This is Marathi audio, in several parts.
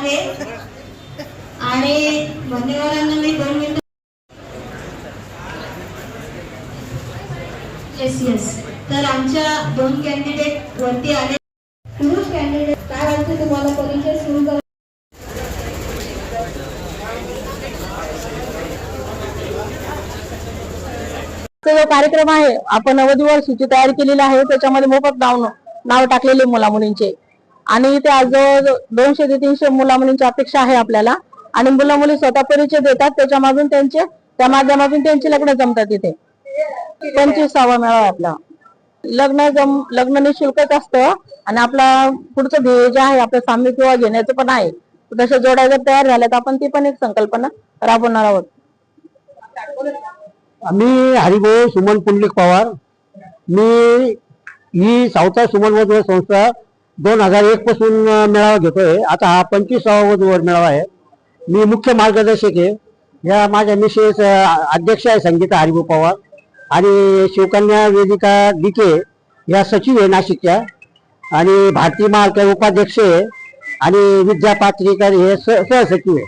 आहे. आणि मान्यवरांना मी दोन मिनिट येस येस तर आमच्या दोन कॅन्डिडेट वरती आले. पुरुष कॅन्डिडेट काय वाटते तुम्हाला? परिचय सुरू कर जो कार्यक्रम आहे आपण नवदिवर सूची तयार केलेली आहे त्याच्यामध्ये मोफत नाव नाव टाकलेले मुला मुलींचे आणि इथे आज दोनशे ते तीनशे मुला मुलींची अपेक्षा आहे आपल्याला. आणि मुलं मुली स्वतः परिचय देतात त्याच्या मागून त्यांचे त्या माध्यमातून त्यांची लग्न जमतात इथे. पंचवीसावा मेळावा आपला. लग्न जम लग्न निशुल्कच असतं आणि आपला पुढचं ध्येय जे आहे आपलं साम्य किंवा घेण्याचं पण आहे. तशा जोड्या जर तयार झाल्या तर आपण ती पण एक संकल्पना राबवणार आहोत. मी हरिभाऊ सुमन पुंडलिक पवार. मी ही सावता सुमन वधूवर संस्था दोन हजार एक पासून मेळावा घेतोय. आता हा पंचवीसावा वधूवर मेळावा आहे. मी मुख्य मार्गदर्शक आहे. या माझ्या मिसेस अध्यक्ष आहे संगीता हरिभाऊ पवार आणि शिवकन्या वेदिका डिके या सचिव आहे नाशिकच्या. आणि भारती महाल उपाध्यक्ष आहे आणि विद्या पात्रीकर हे स सहसचिव आहे.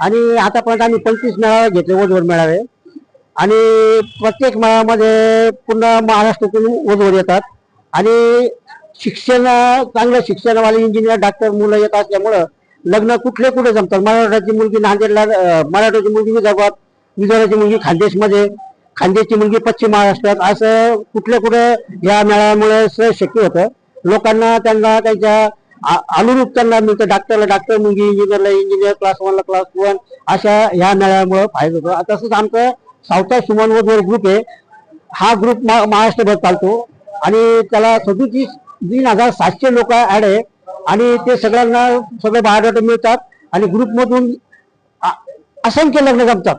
आणि आतापर्यंत आम्ही पंचवीस मेळावे घेतले वधूवर मेळावे. आणि प्रत्येक मेळामध्ये पूर्ण महाराष्ट्रातून वधूवर येतात. आणि शिक्षण चांगलं शिक्षणवाले इंजिनियर डॉक्टर मुलं येत असल्यामुळं लग्न कुठले कुठे जमतात? मराठाची मुलगी नांदेडला मराठाची मुलगी विदर्भात विदर्भाची मुलगी खानदेशमध्ये खानदेशची मुलगी पश्चिम महाराष्ट्रात असं कुठल्या कुठे या मेळाव्यामुळे शक्य होतं? लोकांना त्यांना त्यांच्या आ- अनुरूप त्यांना मिळतं. डॉक्टरला डॉक्टर मुलगी इंजिनियरला इंजिनियर क्लास वनला क्लास वन अशा ह्या मेळाव्यामुळे फायदा होतो तसंच आमचं सावता सुमन वधूवर ग्रुप आहे. हा ग्रुप महाराष्ट्रभर चालतो. आणि त्याला सदुतीस तीन हजार सातशे लोक ऍड आहे आणि ते सगळ्यांना सगळे बायोडाटा मिळतात आणि ग्रुपमधून असंख्य लग्न जमतात.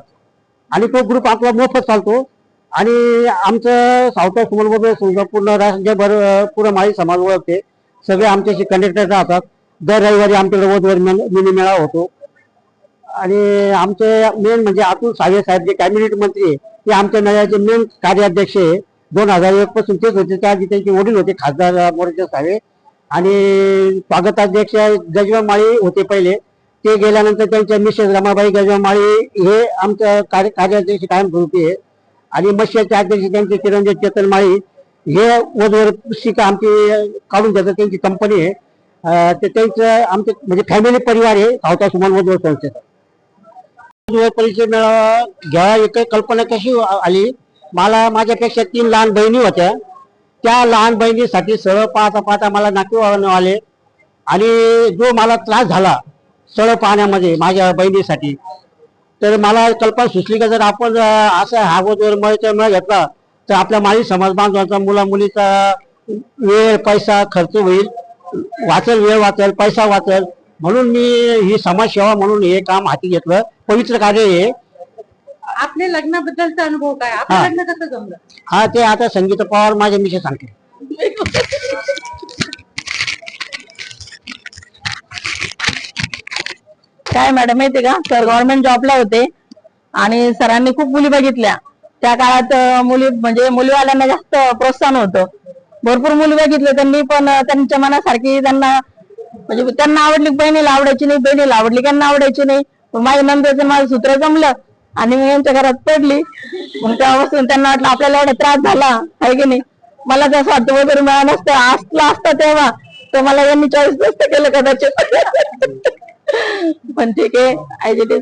आणि तो ग्रुप आपला मोफत चालतो. आणि आमचं सावता सुमन वधूवर पूर्ण राज्यभर पूर्ण माळी समाज ओळखते. सगळे आमच्याशी कनेक्टेड राहतात. दर रविवारी आमच्याकडे वधवर मिनी मेळावा होतो. आणि आमचे मेन म्हणजे अतुल सावे साहेब जे कॅबिनेट मंत्री आहे ते आमच्या मेळ्याचे मेन कार्याध्यक्ष आहे. दोन हजार एक पासून तेच होते. त्याआधी त्यांचे वडील होते खासदार मोरेचे सावे आणि स्वागताध्यक्ष गजवा माळी होते पहिले. ते गेल्यानंतर त्यांच्या मिसेस रमाबाई गजवा माळी हे आमचं कार्य कार्याध्यक्ष कायमस्वरूपी आहे. आणि मत्स्याचे अध्यक्ष त्यांचे चिरंजीव चेतन माळी हे वधवर पुस्तिका आमची काढून देतात. त्यांची कंपनी आहे. ते त्यांचं आमचे म्हणजे फॅमिली परिवार आहे. सावता सुमन वधवर संस्थेचा. परिषद परिचय मेळावा घ्या एक कल्पना कशी आली? मला माझ्यापेक्षा तीन लहान बहिणी होत्या. त्या लहान बहिणीसाठी सरळ पाहता पाहता मला नाकी आले. आणि जो मला त्रास झाला सरळ पाहण्यामध्ये माझ्या बहिणीसाठी तर मला कल्पना सुचली का जर आपण असं हा मळ मळ घेतला तर आपल्या माळी समाज बांधवांचा मुला मुलीचा वेळ पैसा खर्च होईल. वाचेल वेळ वाचेल पैसा वाचेल. म्हणून मी ही समाजसेवा म्हणून हे काम हाती घेतलं. पवित्र कार्य हे. आपल्या लग्नाबद्दलचा अनुभव काय? हा. आपलं लग्न कसं जमलं? हा ते आता संगीत पवार माझ्या मिसे सांगते काय मॅडम माहितीये का? सर गव्हर्नमेंट जॉबला होते आणि सरांनी खूप मुली बघितल्या. त्या काळात अं, मुली म्हणजे मुलीवाल्यांना जास्त प्रोत्साहन होतं. भरपूर मुली बघितल्या त्यांनी पण अं, त्यांच्या मनासारखी त्यांना म्हणजे त्यांना आवडली बहिणीला आवडायची नाही बहिणीला आवडली त्यांना आवडायची नाही. पण माझ्या नंतरचं माझं सूत्र जमलं. आणि मी यांच्या घरात पडली. मग तेव्हापासून त्यांना वाटलं आपल्याला एवढा त्रास झाला. आहे की नाही? मला जसं वाटतं वगैरे मिळालं नसतं असलं असतं तेव्हा तर मला यांनी चॉईस नसतं केलं कदाचित. पण ठीक आहे